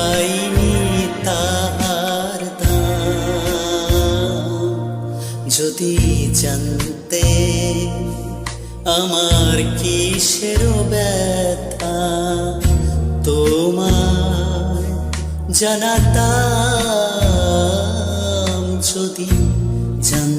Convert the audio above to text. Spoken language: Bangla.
পাইনি তাহার যদি জানতে আমার কিসের ব্যথা তোমার জানাতাম। যদি জান